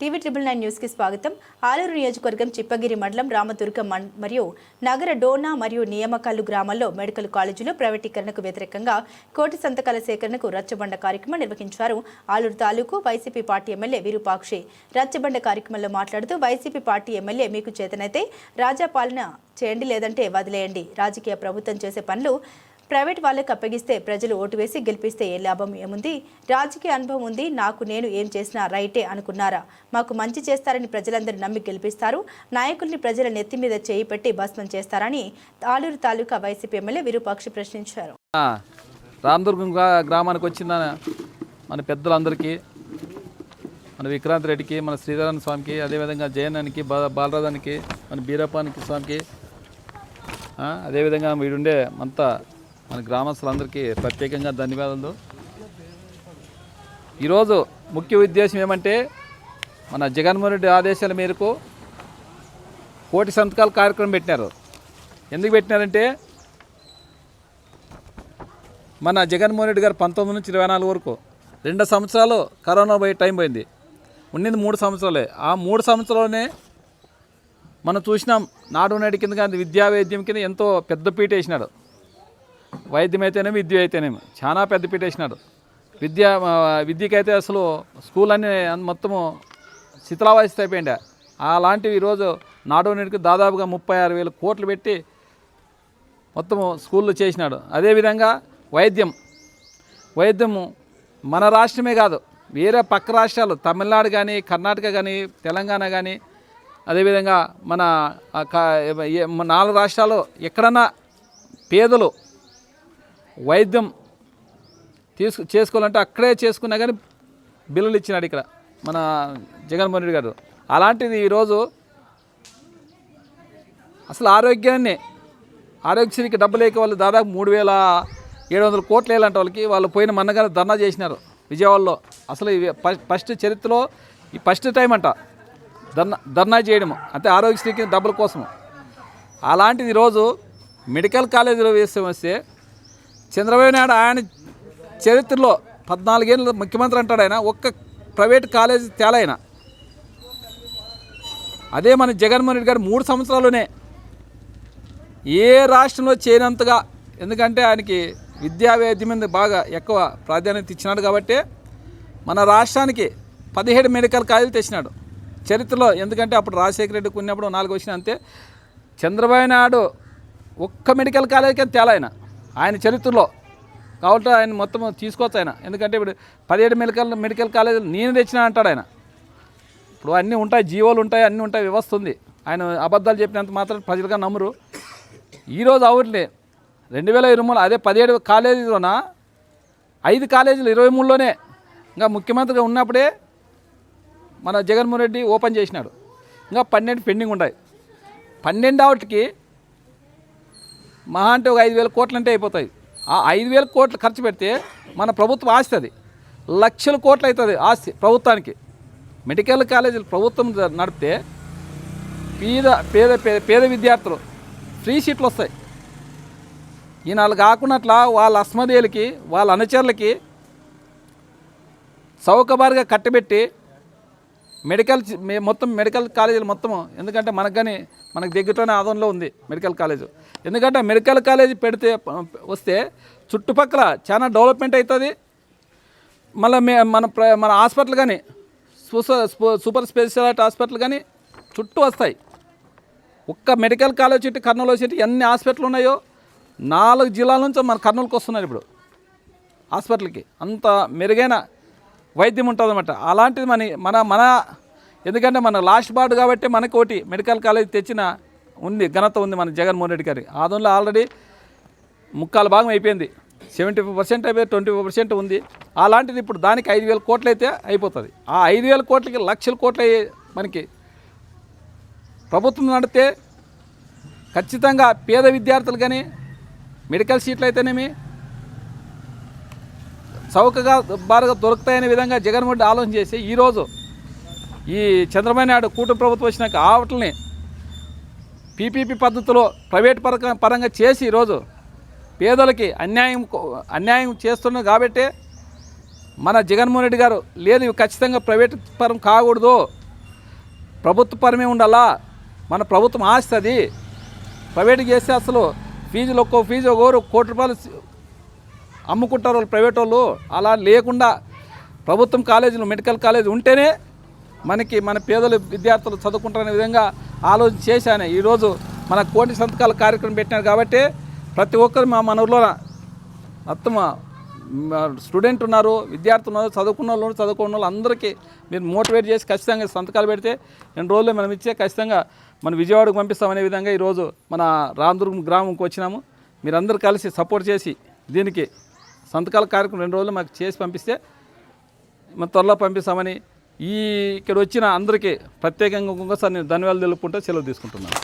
TV triple nine న్యూస్కి స్వాగతం. ఆలూరు నియోజకవర్గం చిప్పగిరి మండలం రామదుర్గం మం- మరియు నగర డోనా మరియు నియామకాలు గ్రామాల్లో మెడికల్ కాలేజీలో ప్రైవేటీకరణకు వ్యతిరేకంగా కోటి సంతకాల సేకరణకు రచ్చబండ కార్యక్రమం నిర్వహించారు ఆలూరు తాలూకు వైసీపీ పార్టీ ఎమ్మెల్యే విరూపాక్షి. రచ్చబండ కార్యక్రమంలో మాట్లాడుతూ వైసీపీ పార్టీ ఎమ్మెల్యే మీకు చేతనైతే రాజా పాలన చేయండి లేదంటే వదిలేయండి. రాజకీయ ప్రభుత్వం చేసే పనులు ప్రైవేట్ వాళ్ళకి అప్పగిస్తే ప్రజలు ఓటు వేసి గెలిపిస్తే ఏ లాభం ఏముంది? రాజకీయ అనుభవం ఉంది నాకు నేను ఏం చేసినా రైటే అనుకున్నారా? మాకు మంచి చేస్తారని ప్రజలందరూ నమ్మి గెలిపిస్తారు నాయకుల్ని ప్రజల నెత్తి మీద చేయి పెట్టి భస్మం చేస్తారని ఆలూరు తాలూకా వైసీపీ ఎమ్మెల్యే విరూపాక్షి ప్రశ్నించారు. రామదుర్గం గ్రా- గ్రామానికి వచ్చిన మన పెద్దలందరికీ మన విక్రాంత్ రెడ్డికి మన శ్రీధరన్ స్వామికి అదేవిధంగా జయనానికి బా బాలరాజానికి మన బీరప్పానికి స్వామికి అదేవిధంగా వీడుండే అంతా మన గ్రామస్తులందరికీ ప్రత్యేకంగా ధన్యవాదాలు. ఈరోజు ముఖ్య ఉద్దేశం ఏమంటే మన జగన్మోహన్ రెడ్డి ఆదేశాల మేరకు కోటి సంతకాల కార్యక్రమం పెట్టినారు. ఎందుకు పెట్టినారంటే మన జగన్మోహన్ రెడ్డి గారు పంతొమ్మిది నుంచి ఇరవై నాలుగు వరకు రెండు సంవత్సరాలు కరోనా పోయి టైం పోయింది. ఉండింది మూడు సంవత్సరాలే. ఆ మూడు సంవత్సరాలనే మనం చూసినాం నాడు నేడు కింద కానీ విద్యా వైద్యం కింద ఎంతో పెద్ద పీట వేసినాడు. వైద్యం అయితేనేమి విద్య అయితేనేమి. చాలా పెద్ద పెట్టేసినాడు విద్య విద్యకైతే అసలు స్కూల్ అన్ని మొత్తము శిథిలావస్థ అయిపోయిండే. అలాంటివి ఈరోజు నాడు నేటికి దాదాపుగా ముప్పై ఆరు వేల కోట్లు పెట్టి మొత్తము స్కూళ్ళు చేసినాడు. అదేవిధంగా వైద్యం. వైద్యము మన రాష్ట్రమే కాదు వేరే పక్క రాష్ట్రాలు తమిళనాడు కానీ కర్ణాటక కానీ తెలంగాణ కానీ అదేవిధంగా మన ఏ- మన నాలుగు రాష్ట్రాలు ఎక్కడన్నా పేదలు వైద్యం తీసు చేసుకోవాలంటే అక్కడే చేసుకున్నా కానీ బిల్లులు ఇచ్చినాడు ఇక్కడ మన జగన్మోహన్ రెడ్డి గారు. అలాంటిది ఈరోజు అసలు ఆరోగ్యాన్ని ఆరోగ్యశ్రీకి డబ్బు లేక వాళ్ళు దాదాపు మూడు వేల ఏడు వందల కోట్లు వేయాలంట వాళ్ళకి వాళ్ళు పోయిన మన్నగానే ధర్నా చేసినారు విజయవాడలో. అసలు ఇవి ఫస్ట్ చరిత్రలో ఈ ఫస్ట్ టైం అంట ధర్నా ధర్నా చేయడము అంటే ఆరోగ్యశ్రీకి డబ్బుల కోసము. అలాంటిది ఈరోజు మెడికల్ కాలేజీలో వేస్తే వస్తే చంద్రబాబు నాయుడు ఆయన చరిత్రలో పద్నాలుగేళ్ళు ముఖ్యమంత్రి అంటాడు ఆయన. ఒక్క ప్రైవేట్ కాలేజీ తేలైన అదే మన జగన్మోహన్ రెడ్డి గారు మూడు సంవత్సరాల్లోనే ఏ రాష్ట్రంలో చేయనంతగా ఎందుకంటే ఆయనకి విద్యా వైద్యం మీద బాగా ఎక్కువ ప్రాధాన్యత ఇచ్చినాడు కాబట్టి మన రాష్ట్రానికి పదిహేడు మెడికల్ కాలేజీలు తెచ్చినాడు. చరిత్రలో ఎందుకంటే అప్పుడు రాజశేఖర రెడ్డికి ఉన్నప్పుడు నాలుగు వచ్చిన అంతే. చంద్రబాబు నాయుడు ఒక్క మెడికల్ కాలేజీకి తేలాయన ఆయన చరిత్రలో కాబట్టి ఆయన మొత్తం తీసుకోవచ్చు ఆయన. ఎందుకంటే ఇప్పుడు పదిహేడు మెడికల్ మెడికల్ కాలేజీలు నేను తెచ్చిన అంటాడు ఆయన. ఇప్పుడు అన్నీ ఉంటాయి జీవోలు ఉంటాయి అన్నీ ఉంటాయి వ్యవస్థ ఉంది. ఆయన అబద్ధాలు చెప్పినంత మాత్రం ప్రజలుగా నమ్మరు. ఈరోజు అవుట్లే రెండు వేల ఇరవై మూడు అదే పదిహేడు కాలేజీలోన ఐదు కాలేజీలు ఇరవై మూడులోనే ఇంకా ముఖ్యమంత్రిగా ఉన్నప్పుడే మన జగన్మోహన్ రెడ్డి ఓపెన్ చేసినాడు. ఇంకా పన్నెండు పెండింగ్ ఉన్నాయి పన్నెండు అవుట్కి మహా అంటే ఒక ఐదు వేల కోట్లు అంటే అయిపోతాయి. ఆ ఐదు వేల కోట్లు ఖర్చు పెడితే మన ప్రభుత్వం ఆస్తి అది. లక్షల కోట్లు అవుతుంది ఆస్తి ప్రభుత్వానికి. మెడికల్ కాలేజీలు ప్రభుత్వం నడిపితే పేద పేద పేద పేద విద్యార్థులు ఫ్రీ సీట్లు వస్తాయి. ఈయన కాకున్నట్లా వాళ్ళ అస్మదేయులకి వాళ్ళ అనుచరులకి చౌకబారుగా కట్టబెట్టి మెడికల్ మొత్తం మెడికల్ కాలేజీలు మొత్తం ఎందుకంటే మనకు కానీ మనకు దగ్గరలోనే ఆదంలో ఉంది మెడికల్ కాలేజ్. ఎందుకంటే మెడికల్ కాలేజ్ పెడితే వస్తే చుట్టుపక్కల చాలా డెవలప్మెంట్ అవుతుంది మళ్ళీ మన ప్ర- మన హాస్పిటల్ కానీ సూపర్ సూపర్ స్పెషాలిటీ హాస్పిటల్ కానీ చుట్టూ వస్తాయి. ఒక్క మెడికల్ కాలేజ్ చెట్టు కర్నూలు చెట్టు ఎన్ని హాస్పిటల్ ఉన్నాయో నాలుగు జిల్లాల నుంచి మన కర్నూలుకి వస్తున్నారు ఇప్పుడు హాస్పిటల్కి. అంత మెరుగైన వైద్యం ఉంటుంది అనమాట అలాంటిది మన మన మన ఎందుకంటే మన లాస్ట్ బార్డు కాబట్టి మనకు ఒకటి మెడికల్ కాలేజ్ తెచ్చిన ఉంది ఘనత ఉంది మన జగన్మోహన్ రెడ్డి గారి. ఆదంలో ఆల్రెడీ ముక్కాల భాగం అయిపోయింది. సెవెంటీ ఫైవ్ పర్సెంట్ అయిపోయి ట్వంటీ ఫైవ్ పర్సెంట్ ఉంది. అలాంటిది ఇప్పుడు దానికి ఐదు వేల కోట్లు అయితే అయిపోతుంది. ఆ ఐదు వేల కోట్లకి లక్షల కోట్లు అయ్యే మనకి ప్రభుత్వం నడితే ఖచ్చితంగా పేద విద్యార్థులు కానీ మెడికల్ సీట్లు అయితేనేమి చౌకగా బారుగా దొరుకుతాయనే విధంగా జగన్మోహన్ రెడ్డి ఆలోచన చేసి ఈరోజు ఈ చంద్రబాబు నాయుడు కూటమి ప్రభుత్వం వచ్చినాక ఆవటల్ని పీపీపీ పద్ధతిలో ప్రైవేట్ పరక పరంగా చేసి ఈరోజు పేదలకి అన్యాయం అన్యాయం చేస్తున్నారు కాబట్టి మన జగన్మోహన్ రెడ్డి గారు లేదు ఇవి ఖచ్చితంగా ప్రైవేట్ పరం కాకూడదు. ప్రభుత్వ పరమే ఉండాలా? మన ప్రభుత్వం ఆస్తి అది. చేస్తే అసలు ఫీజులు ఒక్కో ఫీజు ఒకరు కోటి రూపాయలు అమ్ముకుంటారు వాళ్ళు ప్రైవేట్ వాళ్ళు. అలా లేకుండా ప్రభుత్వం కాలేజీలు మెడికల్ కాలేజ్ ఉంటేనే మనకి మన పేదలు విద్యార్థులు చదువుకుంటారనే విధంగా ఆలోచన చేశాను. ఈరోజు మన కోటి సంతకాల కార్యక్రమం పెట్టినారు కాబట్టి ప్రతి ఒక్కరు మా మన ఊర్లో మొత్తం స్టూడెంట్ ఉన్నారు విద్యార్థులు ఉన్నారు చదువుకున్న వాళ్ళు చదువుకున్న వాళ్ళు అందరికీ మీరు మోటివేట్ చేసి ఖచ్చితంగా సంతకాలు పెడితే రెండు రోజుల్లో మనం ఇచ్చే ఖచ్చితంగా మన విజయవాడకు పంపిస్తామనే విధంగా ఈరోజు మన రామదుర్గం గ్రామంకి వచ్చినాము. మీరందరూ కలిసి సపోర్ట్ చేసి దీనికి సంతకాల కార్యక్రమం రెండు రోజులు మాకు చేసి పంపిస్తే మనం త్వరలో పంపిస్తామని ఈ ఇక్కడ వచ్చిన అందరికీ ప్రత్యేకంగా ఇంకొకసారి నేను ధన్యవాదాలు తెలుపుకుంటే సెలవు తీసుకుంటున్నాను.